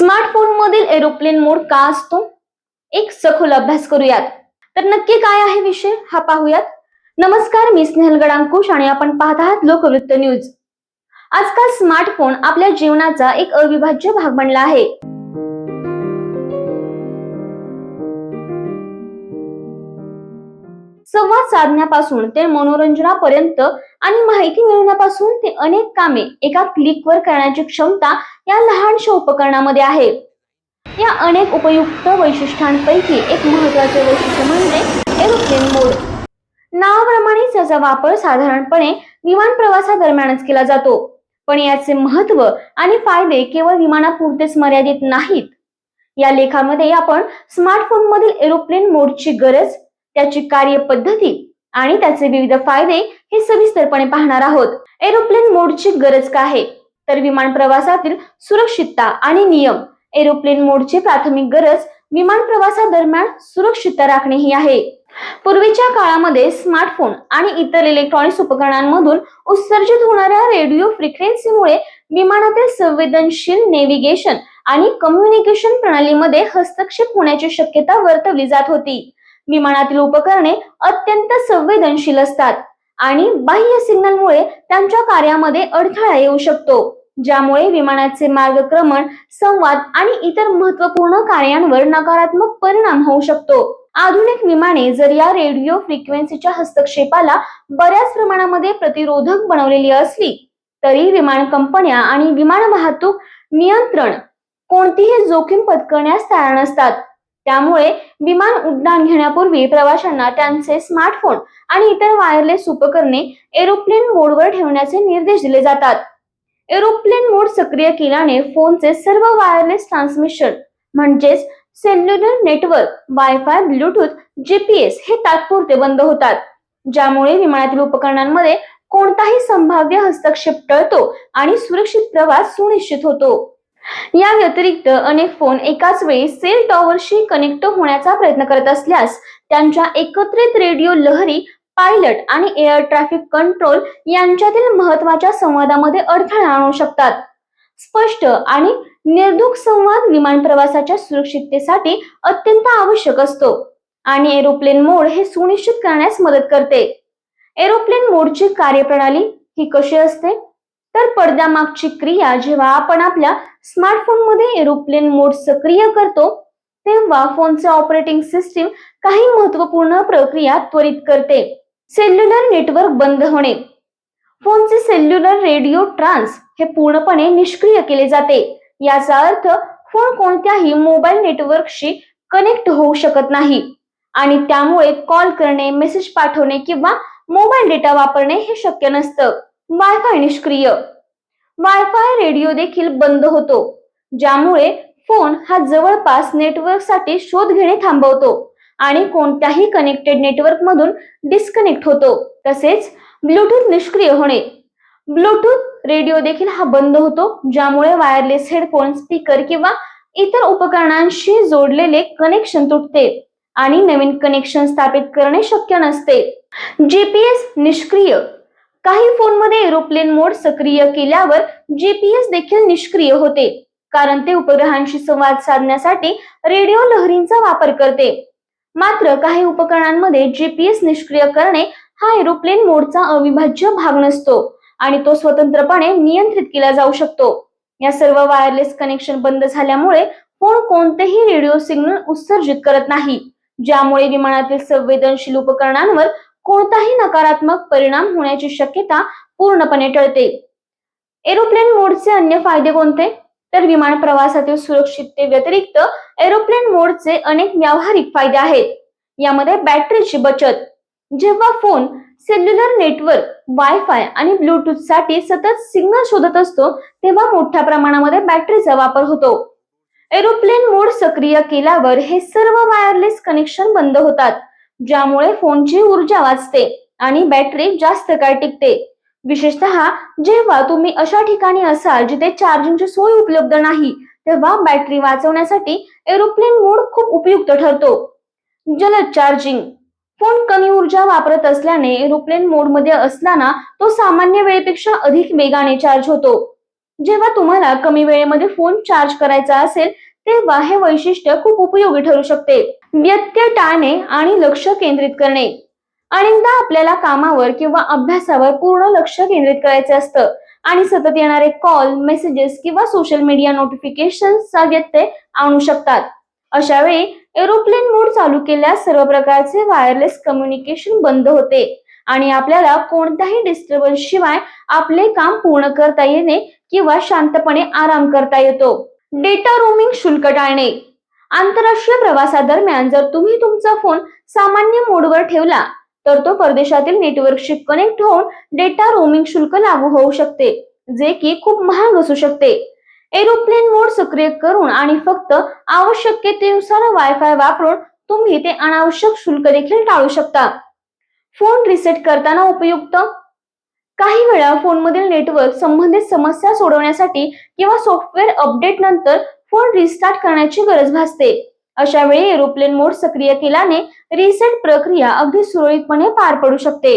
Smartphone मधील aeroplane मोड का असतो? एक सखोल अभ्यास करूयात. तर नक्की काय आहे विषय? हा पाहूयात. नमस्कार मी स्नेहल गडांकुश आणि आपण पाहत आहात लोकवृत्त न्यूज. आजकाल स्मार्टफोन आपल्या जीवनाचा एक अविभाज्य भाग बनला आहे. संवाद साधण्यापासून ते मनोरंजनापर्यंत आणि माहिती मिळवण्यापासून ते अनेक कामे एका क्लिकवर करण्याची क्षमता या लहानशा उपकरणामध्ये आहे. या अनेक उपयुक्त वैशिष्ट्यांपैकी एक महत्त्वाचे वैशिष्ट्य म्हणजे एरोप्लेन मोड नावाप्रमाणेच याचा वापर साधारणपणे विमान प्रवासादरम्यानच केला जातो. पण याचे महत्त्व आणि फायदे केवळ विमानापुरतेच मर्यादित नाहीत. या लेखामध्ये आपण स्मार्टफोनमधील एरोप्लेन मोडची गरज त्याची कार्यपद्धती आणि त्याचे विविध फायदे हे सविस्तरपणे पाहणार आहोत. एरोप्लेन मोडची गरज काय आहे? तर विमान प्रवासातील सुरक्षितता आणि नियम. एरोप्लेन मोडची प्राथमिक गरज विमान प्रवासादरम्यान सुरक्षितता राखणे ही आहे. पूर्वीच्या काळामध्ये स्मार्टफोन आणि इतर इलेक्ट्रॉनिक्स उपकरणांमधून उत्सर्जित होणाऱ्या रेडिओ फ्रिक्वेन्सीमुळे विमानातील संवेदनशील नेव्हिगेशन आणि कम्युनिकेशन प्रणालीमध्ये हस्तक्षेप होण्याची शक्यता वर्तवली जात होती. विमानातील उपकरणे अत्यंत संवेदनशील असतात आणि बाह्य सिग्नलमुळे त्यांच्या कार्यामध्ये अडथळा येऊ शकतो ज्यामुळे विमानाचे मार्गक्रमण संवाद आणि इतर महत्त्वपूर्ण कार्यांवर नकारात्मक परिणाम होऊ शकतो. आधुनिक विमाने जर या रेडिओ फ्रिक्वेन्सीच्या हस्तक्षेपाला बऱ्याच प्रमाणामध्ये प्रतिरोधक बनवलेली असली तरी विमान कंपन्या आणि विमान वाहतूक नियंत्रण कोणतीही जोखीम पत्करण्यास तयार नसतात. त्यामुळे विमान उड्डाण घेण्यापूर्वी प्रवाशांना त्यांचे स्मार्टफोन आणि इतर वायरलेस उपकरणे एरोप्लेन मोडवर ठेवण्याचे निर्देश दिले जातात. एरोप्लेन मोड सक्रिय केल्याने फोनचे सर्व वायरलेस ट्रान्समिशन म्हणजेच cellular network wifi Bluetooth GPS हे तात्पुरते बंद होतात. ज्यामुळे विमानातील उपकरणांमध्ये कोणताही संभाव्य हस्तक्षेप टळतो आणि सुरक्षित प्रवास सुनिश्चित होतो. या व्यतिरिक्त अनेक फोन एकाच वेळी सेल टॉवरशी कनेक्ट होण्याचा प्रयत्न करत असल्यास त्यांच्या एकत्रित रेडिओ लहरी पायलट आणि एअर ट्रॅफिक कंट्रोल यांच्यातील महत्त्वाच्या संवादामध्ये अडथळा आणू शकतात. स्पष्ट आणि निर्दुख संवाद विमान प्रवासाच्या सुरक्षिततेसाठी अत्यंत आवश्यक असतो आणि एरोप्लेन मोड हे सुनिश्चित करण्यास मदत करते. एरोप्लेन मोडची कार्यप्रणाली ही कशी असते? तर पडद्यामागची क्रिया जेव्हा आपण आपल्या स्मार्टफोनमध्ये एरोप्लेन मोड सक्रिय करतो तेव्हा फोनचे ऑपरेटिंग सिस्टीम काही महत्त्वपूर्ण प्रक्रिया त्वरित करते. सेल्युलर नेटवर्क बंद होणे. फोनचे सेल्युलर रेडिओ ट्रान्स हे पूर्णपणे निष्क्रिय केले जाते. याचा अर्थ फोन कोणत्याही मोबाईल नेटवर्कशी कनेक्ट होऊ शकत नाही. आणि त्यामुळे कॉल करणे मेसेज पाठवणे किंवा मोबाईल डेटा वापरणे हे शक्य नसतं. वायफाय निष्क्रिय. वायफाय रेडिओ देखील बंद होतो ज्यामुळे फोन हा जवळपास नेटवर्कसाठी शोध घेणे थांबवतो आणि कोणत्याही कनेक्टेड नेटवर्क मधून डिस्कनेक्ट होतो तसेच ब्लूटूथ निष्क्रिय होणे. ब्लूटूथ रेडिओ देखील हा बंद होतो ज्यामुळे वायरलेस हेडफोन स्पीकर किंवा इतर उपकरणांशी जोडलेले कनेक्शन तुटते आणि नवीन कनेक्शन स्थापित करणे शक्य नसते. जीपीएस निष्क्रिय काही फोनमध्ये एरोप्लेन मोड सक्रिय केल्यावर जीपीएस देखील निष्क्रिय होते कारण ते उपग्रहांशी संवाद साधण्यासाठी रेडिओ लहरींचा वापर करते. मात्र काही उपकरणांमध्ये जीपीएस निष्क्रिय करणे हा एरोप्लेन मोडचा अविभाज्य भाग नसतो आणि तो स्वतंत्रपणे नियंत्रित केला जाऊ शकतो. या सर्व वायरलेस कनेक्शन बंद झाल्यामुळे फोन कोणतेही रेडिओ सिग्नल उत्सर्जित करत नाही ज्यामुळे विमानातील संवेदनशील उपकरणांवर कोणताही नकारात्मक परिणाम होण्याची शक्यता पूर्णपणे टळते. एरोप्लेन मोडचे अन्य फायदे कोणते? तर विमान प्रवासातील सुरक्षितते व्यतिरिक्त एरोप्लेन मोडचे अनेक व्यावहारिक फायदे आहेत. यामध्ये बॅटरीची बचत. जेव्हा फोन सेल्युलर नेटवर्क वायफाय आणि ब्लूटूथसाठी सतत सिग्नल शोधत असतो तेव्हा मोठ्या प्रमाणामध्ये बॅटरीचा वापर होतो. एरोप्लेन मोड सक्रिय केल्यावर हे सर्व वायरलेस कनेक्शन बंद होतात. ज्यामुळे फोनची ऊर्जा वाचते आणि बॅटरी जास्त काळ टिकते. विशेषतः जेव्हा तुम्ही अशा ठिकाणी असाल जिथे चार्जिंगची सोय उपलब्ध नाही तेव्हा बॅटरी वाचवण्यासाठी एरोप्लेन मोड खूप उपयुक्त ठरतो. जलद चार्जिंग फोन कमी ऊर्जा वापरत असल्याने एरोप्लेन मोडमध्ये असताना तो सामान्य वेळेपेक्षा अधिक वेगाने चार्ज होतो. जेव्हा तुम्हाला कमी वेळेमध्ये फोन चार्ज करायचा असेल तेव्हा हे वैशिष्ट्य खूप उपयोगी ठरू शकते. व्यत्यय टाळणे आणि लक्ष केंद्रित करणे. अनेकदा आपल्याला कामावर किंवा अभ्यासावर पूर्ण लक्ष केंद्रित करायचे असतं. आणि सतत येणारे कॉल मेसेजेस किंवा सोशल मीडिया नोटिफिकेशनचा व्यत्यय आणू शकतात. अशा वेळी एरोप्लेन मोड चालू केल्यास सर्व प्रकारचे वायरलेस कम्युनिकेशन बंद होते. आणि आपल्याला कोणत्याही डिस्टर्बन्स शिवाय आपले काम पूर्ण करता येणे किंवा शांतपणे आराम करता येतो. डेटा रोमिंग शुल्क टाळणे. आंतरराष्ट्रीय प्रवासादरम्यान जर तुम्ही तुमचा फोन सामान्य मोडवर ठेवला तर तो परदेशातील नेटवर्कशी कनेक्ट होऊन डेटा रोमिंग शुल्क लागू होऊ शकते जे की खूप महाग असू शकते. एरोप्लेन मोड सक्रिय करून आणि फक्त आवश्यकतेनुसार वायफाय वापरून तुम्ही ते अनावश्यक शुल्क देखील टाळू शकता. फोन रिसेट करताना उपयुक्त काही वेळा फोनमधील नेटवर्क संबंधित समस्या सोडवण्यासाठी किंवा सॉफ्टवेअर अपडेट नंतर फोन रिस्टार्ट करण्याची गरज भासते. अशा वेळी एरोप्लेन मोड सक्रिय केल्याने रिसेट प्रक्रिया अगदी सुरळीतपणे पार पडू शकते.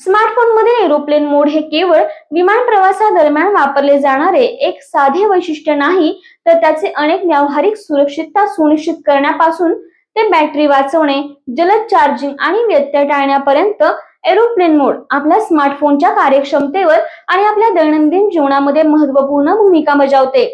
स्मार्टफोनमध्ये एरोप्लेन मोड हे केवळ विमान प्रवासादरम्यान वापरले जाणारे एक साधे वैशिष्ट्य नाही तर त्याचे अनेक व्यावहारिक सुरक्षितता सुनिश्चित करण्यापासून ते बॅटरी वाचवणे जलद चार्जिंग आणि व्यत्यय टाळण्यापर्यंत एरोप्लेन मोड आपल्या स्मार्टफोनच्या कार्यक्षमतेवर आणि आपल्या दैनंदिन जीवनामध्ये महत्त्वपूर्ण भूमिका बजावते.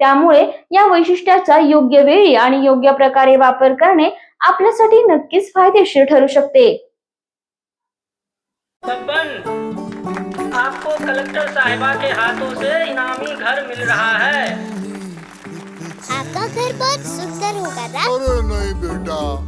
त्यामुळे या वैशिष्ट्याचा योग्य वेळी आणि योग्य प्रकारे वापर करणे आपल्यासाठी नक्कीच फायदेशीर ठरू शकते. आपको कलेक्टर साहिबा के हाथों से इनामी घर मिल रहा है। आपका घर बहुत सुंदर होगा ना? अरे नहीं बेटा।